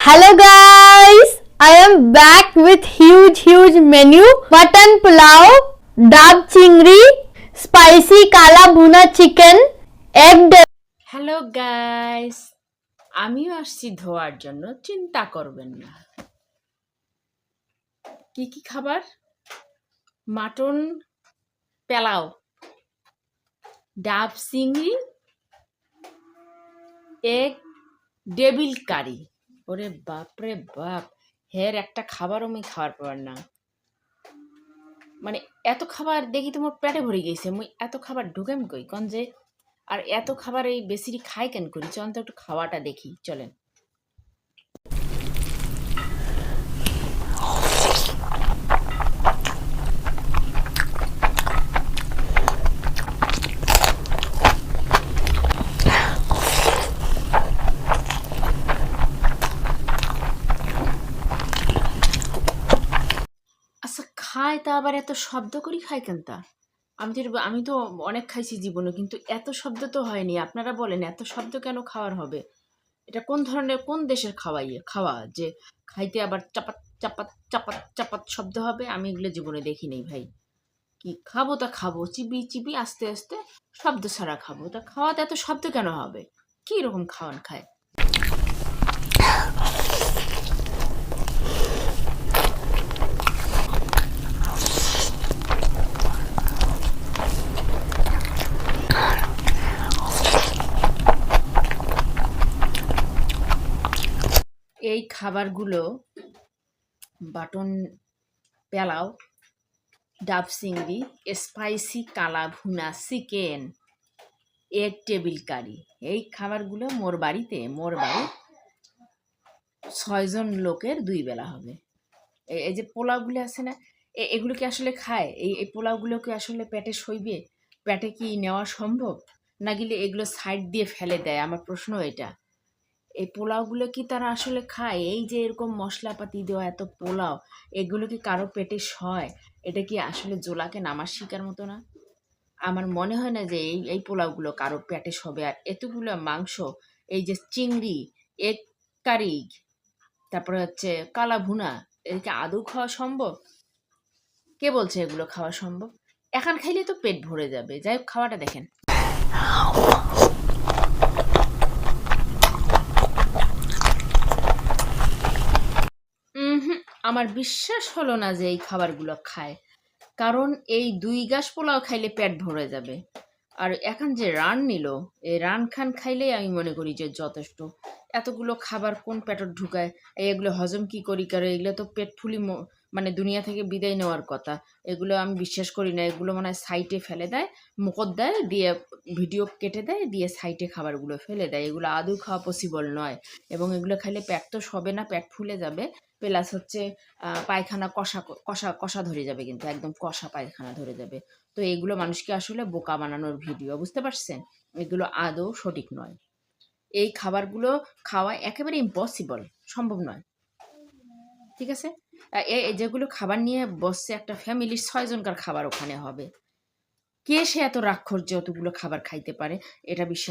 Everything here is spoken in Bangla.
Hello guys, I am back with huge huge menu mutton pulao, dab chingri, spicy kala bhuna chicken, egg hello guys আমিও আসছি ধোয়ার জন্য চিন্তা করবেন না কি কি খাবার মাটন পেলাও ডাব চিংড়ি এগ ডেবিল কারি ওরে বাপরে বাপ, হের একটা খাবারও আমি খাওয়ার পার না। মানে এত খাবার দেখি তোমার পেটে ভরে গেছে, মুই এত খাবার ঢুকেম কই? কন যে, আর এত খাবার এই বেশি খাই কেন করি? চল তো একটু খাওয়াটা দেখি, চলেন। খায় তা আবার এত শব্দ করি খায় কেন তা? আমি তো আমি তো অনেক খাইছি জীবনে, কিন্তু এত শব্দ তো হয়নি। আপনারা বলেন, এত শব্দ কেন খাওয়ার হবে? এটা কোন ধরনের, কোন দেশের খাওয়াই, খাওয়া? যে খাইতে আবার চাপাত চাপাত চাপাত চাপাত শব্দ হবে? আমি এগুলো জীবনে দেখি নেই ভাই। কি খাব তা খাব, চিবি চিবি, আস্তে আস্তে শব্দ ছাড়া খাব। তা খাওয়াতে এত শব্দ কেন হবে? কি রকম খাওয়ান খায়? এই খাবারগুলো বাটন পেলাও, ডাব চিংড়ি স্পাইসি কালা ভুনা চিকেন এগ টেবিল কারি এই খাবারগুলো মোর বাড়িতে, মোর বাড়ি ছয়জন লোকের দুই বেলা হবে। এই যে পোলাওগুলো আছে না এগুলো কি আসলে খায়? এই এই পোলাওগুলো কি আসলে পেটে সইবে? পেটে কি নেওয়া সম্ভব? না গেলে এগুলো সাইড দিয়ে ফেলে দেয়। আমার প্রশ্ন এটা। এই পোলাওগুলো কি তারা আসলে খায়? এই যে এরকম মশলাপাতি দেওয়া, এত পোলাও, এগুলো কি কারও পেটে সয়? এটা কি আসলে জোলাকে নামার শিকার মতো না? আমার মনে হয় না যে এই এই পোলাওগুলো কারও পেটে সবে। আর এতগুলো মাংস, এই যে চিংড়ি এক কারি, তারপরে হচ্ছে কালা ভুনা এদিকে আদৌ খাওয়া সম্ভব? কে বলছে এগুলো খাওয়া সম্ভব? এখন খাইলে তো পেট ভরে যাবে। যাই হোক, খাওয়াটা দেখেন। আমার বিশ্বাস হলো না যে এই খাবারগুলো খায়। কারণ এই দুই গাছ পোলাও খাইলে পেট ভরে যাবে। আর এখন যে রান নিল, এই রান খান খাইলেই আমি মনে করি যে যথেষ্ট। এতগুলো খাবার কোন পেটর ঢুকায়? এগুলো হজম কি করি কারও? এগুলো তো পেট ফুলি মানে দুনিয়া থেকে বিদায় নেওয়ার কথা। এগুলো আমি বিশ্বাস করি না। এগুলো মানে সাইটে ফেলে দেয় মুখত দেয়, দিয়ে ভিডিও কেটে দেয়, দিয়ে সাইটে খাবারগুলো ফেলে দেয়। এগুলো আদৌ খাওয়া পসিবল নয়। এবং এগুলো খাইলে পেট তো সবে না, পেট ফুলে যাবে। প্লাস হচ্ছে পায়খানা কষা কষা কষা ধরে যাবে কিন্তু, একদম কষা পায়খানা ধরে যাবে। তো এগুলো মানুষকে আসলে বোকা বানানোর ভিডিও, বুঝতে পারছেন? এগুলো আদৌ সঠিক নয়। এই খাবারগুলো খাওয়া একেবারে ইম্পসিবল সম্ভব নয়। ঠিক আছে? যেগুলো খাবার নিয়ে বসছে একটা ফ্যামিলির ছয়জনকার খাবার ওখানে হবে। কে সে এত রাক্ষর যে অতগুলো খাবার খাইতে পারে? এটা বিশ্বাস